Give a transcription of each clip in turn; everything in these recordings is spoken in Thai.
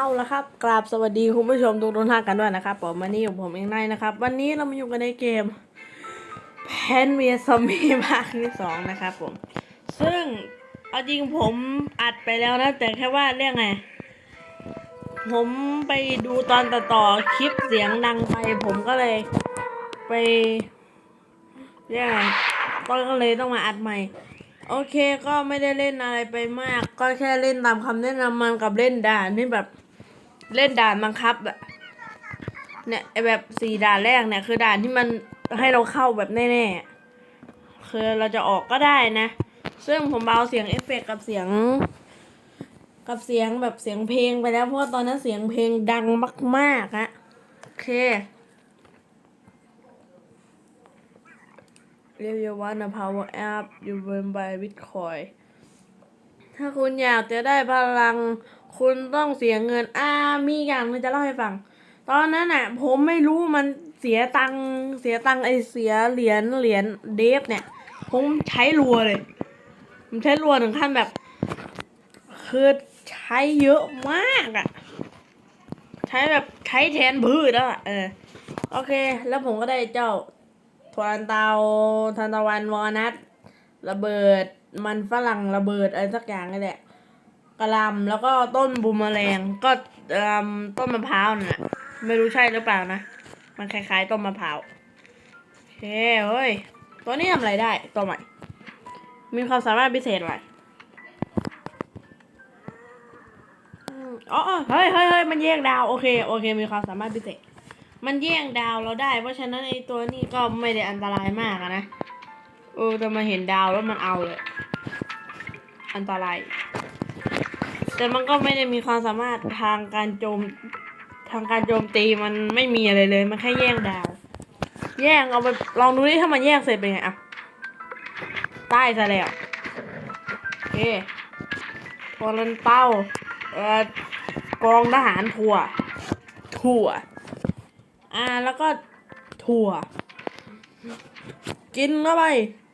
เอาละครับ กราบสวัสดีคุณผู้ชมทุกท่านกันด้วยนะครับผมวันนี้อยู่ผมเองนายนะครับ วันนี้เรามาอยู่กันในเกมแพนเวียซอมบี้ภาคที่สองนะครับผม ซึ่งเอาจริงผมอัดไปแล้วนะ แต่แค่ว่าเรื่องไง ผมไปดูตอนต่อต่อคลิปเสียงดังไป ผมก็เลย ไปเรียกไงก็เลยต้องมาอัดใหม่โอเคก็ไม่ได้เล่นอะไรไปมาก ก็แค่เล่นตามคำแนะนำมันกับเล่นด่านที่แบบ เล่นด่านบังคับอะเนี่ยไอแบบสี่ด่านแรกเนี่ยคือด่านที่มันให้เราเข้าแบบแน่ๆคือเราจะออกก็ได้นะ ซึ่งผมเบาเสียงเอฟเฟกต์กับเสียง กับเสียงแบบเสียงเพลงไปแล้วเพราะตอนนั้นเสียงเพลงดังมากๆฮะโอเค If you want a power up you will buy Bitcoin ถ้าคุณอยากจะได้พลัง คุณต้องเสียเงิน อ่า มีอย่างนึงจะเล่าให้ฟัง ตอนนั้นน่ะ ผมไม่รู้มันเสียตังเสียตังไอเสียเหรียญเหรียญเดฟเนี่ย ผมใช้รัวเลย ผมใช้รัวถึงขั้นแบบ คือใช้เยอะมากอะใช้แบบใช้แทนพืชแล้วอะเออ โอเค แล้วผมก็ได้เจ้าทวนเตาทันตะวันวอนัทระเบิดมันฝรั่งระเบิดอะไรสักอย่างนี่แหละ กระลำแล้วก็ต้นบูมแมลงก็ต้นมะพร้าวน่ะ ไม่รู้ใช่หรือเปล่านะ มันคล้ายๆต้นมะพร้าวโอเคเฮ้ย ตัวนี้ทำอะไรได้ ตัวใหม่ มีความสามารถพิเศษอะไรอืมอ๋อเฮ้ยเฮ้ยเฮ้ยมันแยกดาวโอเคโอเค มีความสามารถพิเศษ มันแย่งดาวเราได้ เพราะฉะนั้นไอ้ตัวนี้ก็ไม่ได้อันตรายมากนะเออแต่มาเห็นดาวแล้วมันเอาเลย อันตราย แต่มันก็ไม่ได้มีความสามารถทางการโจมทางการโจมตีมันไม่มีอะไรเลย มันแค่แย่งดาว แย่งเอาไปลองดูดิถ้ามันแย่งเสร็จเป็นไงอะใต้ซะแล้วโอเคพอลันเต้าเอ่อกองทหารถั่ว ถั่ว อ่าแล้วก็ถั่ว กินเข้าไป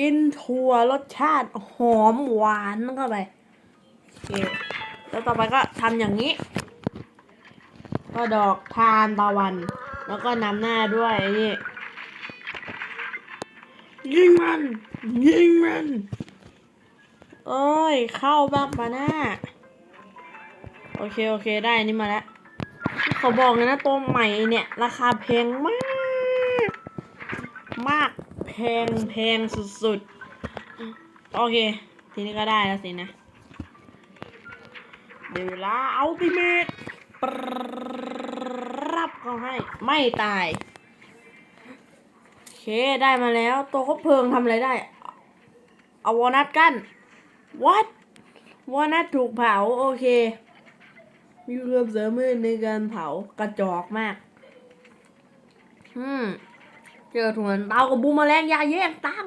กินถั่วรสชาติหอมหวานเข้าไปโอเค แล้วต่อไปก็ทำอย่างนี้ ก็ดอกทานตะวัน แล้วก็นำหน้าด้วยนี่ยิงมัน ยิงมันเอ้ย เข้าบ้างปะหน้า โอเค โอเค ได้นนี่มาแล้วเขาบอกเลยนะตัวใหม่เนี่ย ราคาแพงมาก มากแพงแพงสุดๆ โอเค ทีนี้ก็ได้แล้วสินะ เดี๋ยวเวลาเอาติเมตรับเขาให้ ไม่ตาย โอเคได้มาแล้ว ตัวคบเพลิงทำอะไรได้ เอาวอนัทกัน what วอนัทถูกเผา โอเค มีความสามารถในการเผากระจอกมาก อืมเจอถั่วเตากับบูมแมลงยาแย่งตั้ง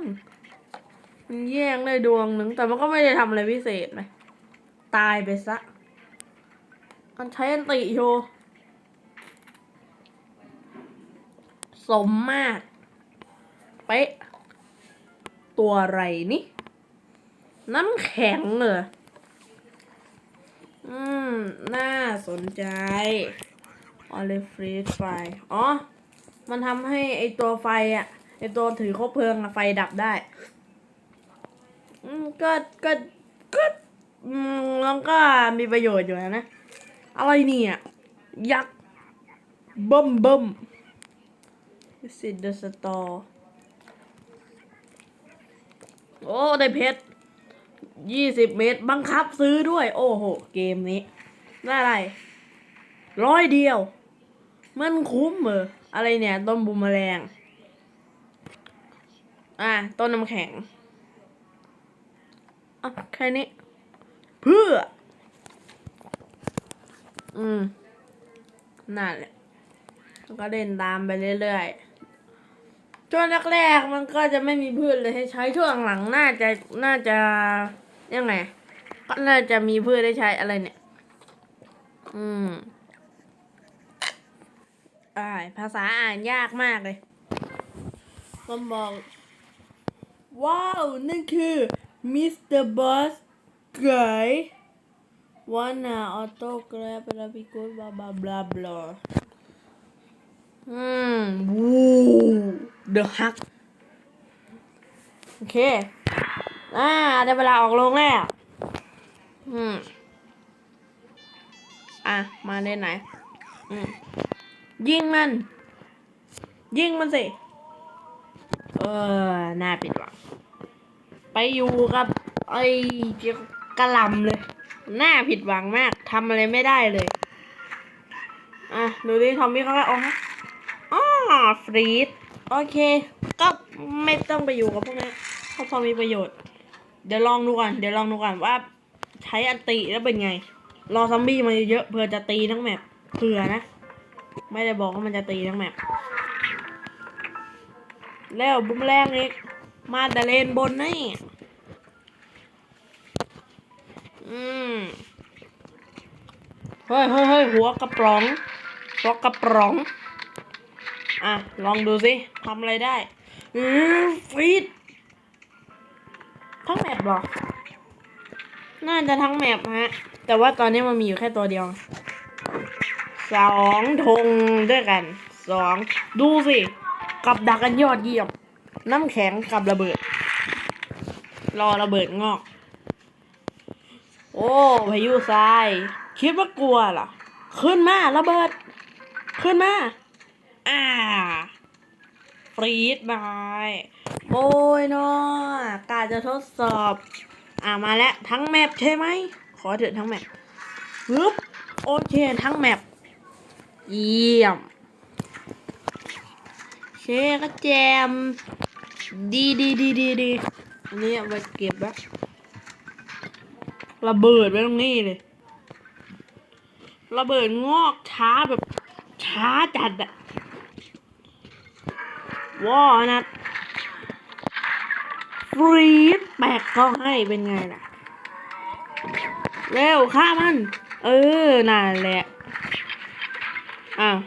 มันแย่งได้ดวงหนึ่งแต่มันก็ไม่ได้ทำอะไรพิเศษนะตายไปซะ มันใช้อันติโชสมมาก เป๊ะ ตัวอะไรนี่ น้ำแข็งเหรอ อืม น่าสนใจออลิฟรีดไฟ อ๋อ มันทำให้ไอตัวไฟอะไอตัวถือคบเพลิงอะไฟดับได้ อืม ก็ ก็ ก็ อืมแล้วก็มีประโยชน์อยู่นะ อะไรเนี่ย ยักษ์บิ่มบิ่ม Visit the store โอ้ได้เพชรยี่สิบเมตร บังคับซื้อด้วย โอ้โห เกมนี้ ได้อะไร ร้อยเดียว มันคุ้มเหรอ อะไรเนี่ย ต้นบูมแมลง อะ ต้นน้ำแข็งอะแค่นี้ เพื่อ อืมนั่นแหละแล้วก็เล่นตามไปเรื่อยๆ ช่วงแรกๆ มันก็จะไม่มีพืชเลยให้ใช้ช่วงหลังน่าจะน่าจะยังไง ก็น่าจะมีพืชได้ใช้อะไรเนี่ย อืมอ่านภาษาอ่านยากมากเลยมันบอก ว้าว นั่นคือมิสเตอร์บอสไก wanna auto grab บลาบิกูดบลาบลาบลาบลาอืมวูเดอะฮักโอเค อ่า ได้เวลาออกลงแล้ว อืม อะ มาเล่นไหน อืม ยิงมัน ยิงมันสิ เออ น่าผิดหวัง ไปอยู่กับ ไอ้เจ้ากระลำเลย หน่าผิดหวังมากทำอะไรไม่ได้เลย อะ ดูดิทอมมี่เขาก็อ้ฮะอ๋อฟรีดโอเค ก็ไม่ต้องไปอยู่กับพวกนี้เขาพอมีประโยชน์ เดี๋ยวลองดูก่อน เดี๋ยวลองดูก่อนว่า ใช้อันติแล้วเป็นไง รอซอมบี้มาเยอะเผื่อจะตีทั้งแมปเผื่อนะ ไม่ได้บอกว่ามันจะตีทั้งแมปแล้วบุ้มแรงอีกมาแต่เลนบนนี่ อืมเฮ้ยเฮ้ยเฮ้ยหัวกระป๋องหัวกระป๋อง อะ ลองดูสิทำอะไรได้อือฟีดทั้งแมปหรอ น่าจะทั้งแมปฮะ แต่ว่าตอนนี้มันมีอยู่แค่ตัวเดียว สองธงด้วยกัน สอง ดูสิ กับดักกันยอดเยี่ยม น้ำแข็งกับระเบิด รอระเบิดงอก พายุทราย คิดว่ากลัวเหรอ ขึ้นมาระเบิด ขึ้นมา อ่าฟรีดบายโอ้ยเนาะกาจะทดสอบ อ่ามาแล้วทั้งแมปใช่ไหม ขอเถอะทั้งแมปปึ๊บโอเคทั้งแมปเยี่ยมเชก็แจม ดีดีดีดีดีอันนี้เอาไปเก็บแล้ว ระเบิดไว้ตรงนี้เลยระเบิดงอกช้าแบบช้าจัดอะว้านะฟรีดแบกก็ให้เป็นไงล่ะ เร็วฆ่ามัน เออนั่นแหละ อ้าว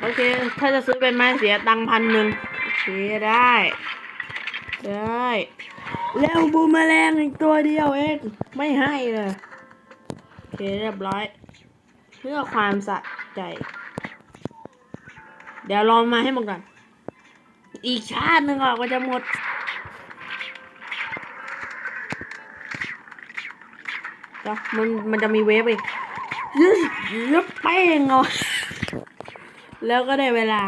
โอเค ถ้าจะซื้อเป็นไม้เสียตังค์พันหนึ่งโอเคได้ ได้ แล้วบูมแมลงอีกตัวเดียวเองไม่ให้เลยโอเคเรียบร้อย เพื่อความสะใจ เดี๋ยวรองมาให้หมดก่อน อีกชาติหนึ่งอะก็จะหมดเดี๋ยวมันมันจะมีเวฟอีกยึดยึดแป้งเอาแล้วก็ได้เวลา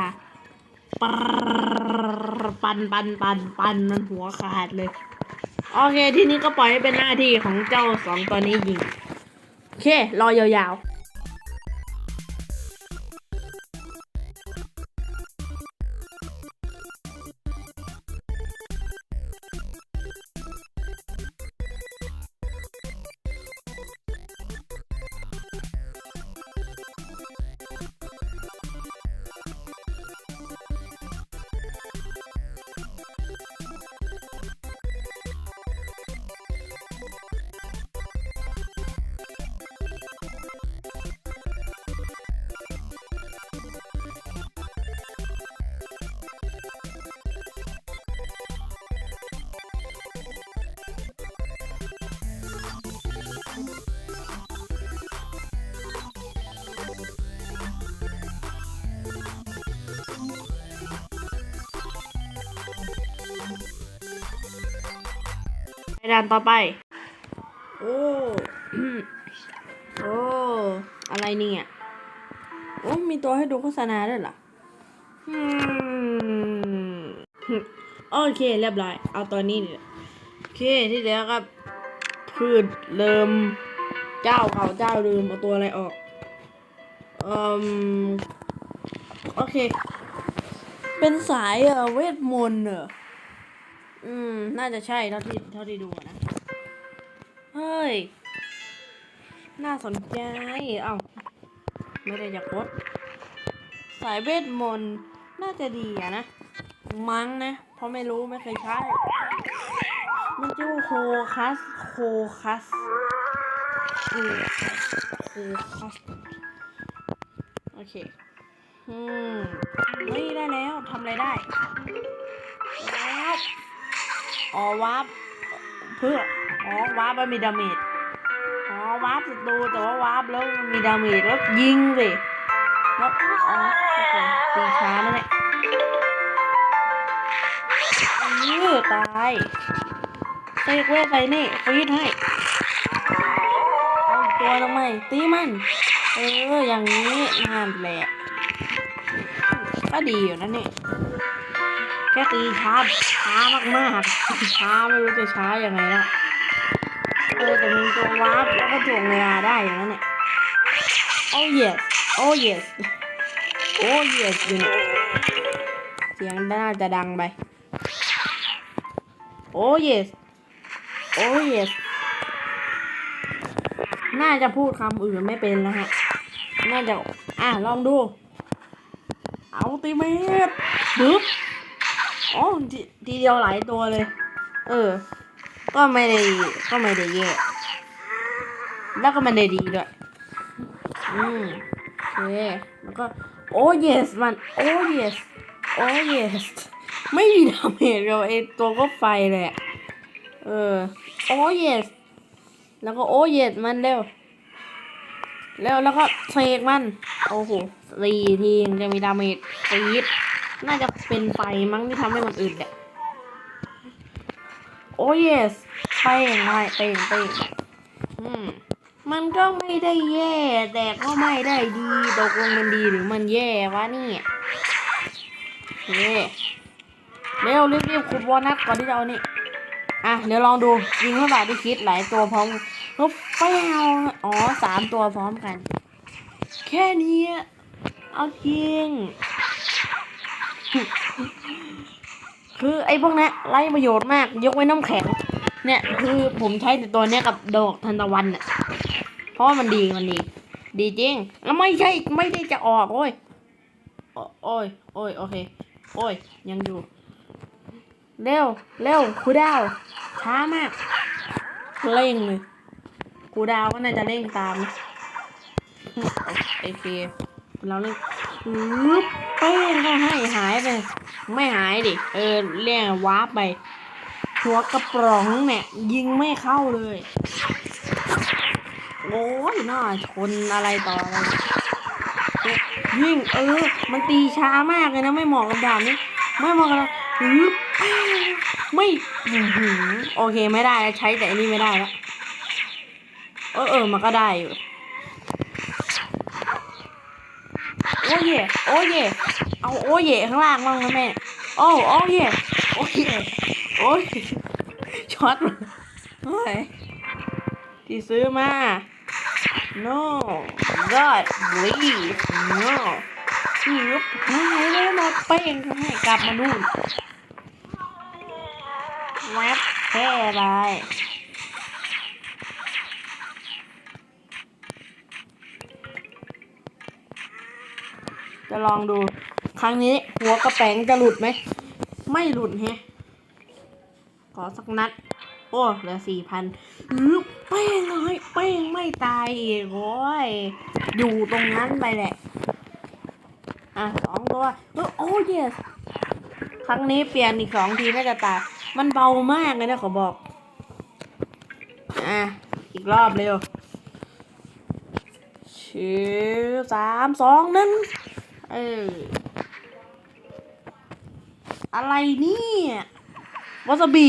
ปรปันปันปันปันมันหัวขาดเลย โอเค ทีนี้ก็ปล่อยให้เป็นหน้าที่ของเจ้าสองตัวนี้ยิง โอเค รอยาวๆ ด่านต่อไป โอ้ โอ้ อะไรเนี่ย โอ้ มีตัวให้ดูโฆษณาด้วยเหรออืมโอเค เรียบร้อย เอาตัวนี้เลยโอเค ที่เหลือก็พืชเริ่ม เจ้าเก่าเจ้าเดิมเอาตัวอะไรออกเอ่มโอเค เป็นสายเอ่อเวทมนต์เหรอ อืม น่าจะใช่เท่าที่เท่าที่ดูนะ เฮ้ย น่าสนใจ เอ้า ไม่ได้จะโคตสายเวทมนต์น่าจะดีอะนะ มั้งนะ เพราะไม่รู้ไม่เคยใช้ มันชื่อโคคัส โคคัสอืมโคคัส โอเค อืมนี่ได้แล้วทำอะไรได้ว้ว อ๋อวาร์ปเพื่ออ๋อวาร์ปมันมีดาเมจอ๋อวาร์ปศัตรูแต่ว่าวาร์ปแล้วมันมีดาเมจแล้วยิงสิแล้วอ๋อตีช้านั่นแหละเออตายเตะเว้ยใส่นี่ฟีดให้เอาตัวลงมตีมันเอออย่างนี้นั่นแหละก็ดีอยู่นะนี่ แค่ตีช้าช้ามากๆช้าไม่รู้จะช้ายังไงแล้วเออแต่มีตัววาร์ปแล้วก็ถ่วงเวลาได้อย่างนั้นเนี่ยโอ้ yes โอ้ yes โอ้ yes อยู่เนี่ยเสียงน่าจะดังไปโอ้ yes โอ้ yes น่าจะพูดคำอื่นไม่เป็นแล้วฮะ น่าจะ อะ ลองดู เอาตีเมตรปึ๊บ อ๋อทีทีเดียวหลายตัวเลย เออ ก็ไม่ได้ก็ไม่ได้แย่แล้วก็ไม่ได้ดีด้วย อืมโอเคแล้วก็โอ้ yes มัน โอ้ yes โอ้ yes ไม่มีดาเมจกับไอตัวก็ไฟเลยอะเออ โอ้ yes แล้วก็โอ้ yes มันเร็วแล้วแล้วก็เฟกมัน โอ้โหสี่ทียังจะมีดาเมจฟีด น่าจะเป็นไฟมั้งที่ทำให้มันอึดอะโอ้ยสเป้งไว้เป้งเป้งอืมมันก็ไม่ได้แย่ แต่ก็ไม่ได้ดีตกลงมันดีหรือมันแย่วะนี่ยโอเร็วรีบๆขุดวอนัทก่อนที่จะเอานี่อะเดี๋ยวลองดูยิงเท่าไหร่ที่คิดหลายตัวพร้อมแล้วแป้วอ๋อสามตัวพร้อมกัน แค่นี้เอาจริง คือไอ้พวกนี้ไร้ประโยชน์มาก ยกไว้น้ำแข็ง เนี่ย คือผมใช้แต่ตัวเนี้ยกับดอกทันตะวันน่ะ เพราะว่ามันดีมันดี ดีจริง แล้วไม่ใช่ไม่ได้จะออกโอ้ย โอ้ย โอ้ย โอเค โอ้ย ยังอยู่ เร็ว เร็วคูดาว ช้ามาก เร่งเลยคูดาวก็น่าจะเร่งตาม โอเค เราเร่ง ปึ๊บเป้งก็ให้หายไป ไม่หายดิ เออเรียกวาร์ปไป หัวกระป๋องเนี่ย ยิงไม่เข้าเลย โอ้ยน่าชนอะไรต่ออะไรยิงเออ มันตีช้ามากเลยนะ ไม่เหมาะกับดาบนี้ ไม่เหมาะกับดาบปึ๊บไม่โอเคไม่ได้ใช้แต่อันนี้ไม่ได้แล้วเออเออมันก็ได้อยู่ โอ้ เย่โอ้เย่เอาโอ้เย่ข้างล่างบ้างนะแม่โอ้โอ้เย่โอ้เย่โอ้ยช็อตเฮ้ยที่ซื้อมา no god please no ที่ยุบหายเลยหมดเป้งทำให้กลับมานู่นแวบแค่ไร จะลองดูครั้งนี้ หัวกระแปงจะหลุดไหม ไม่หลุดแฮะขอสักนัด โอ้เหลือสี่พันฮึบเป้งเลยเป้งไม่ตายอีกโอ้ยอยู่ตรงนั้นไปแหละ อะสองตัวเออโอ้ยสครั้งนี้เปลี่ยนอีกสองทีน่าจะตายมันเบามากเลยนะขอบอก อะ อีกรอบเร็วชื่อสามสองหนึ่ง เออ อะไรเนี่ยวาซาบิ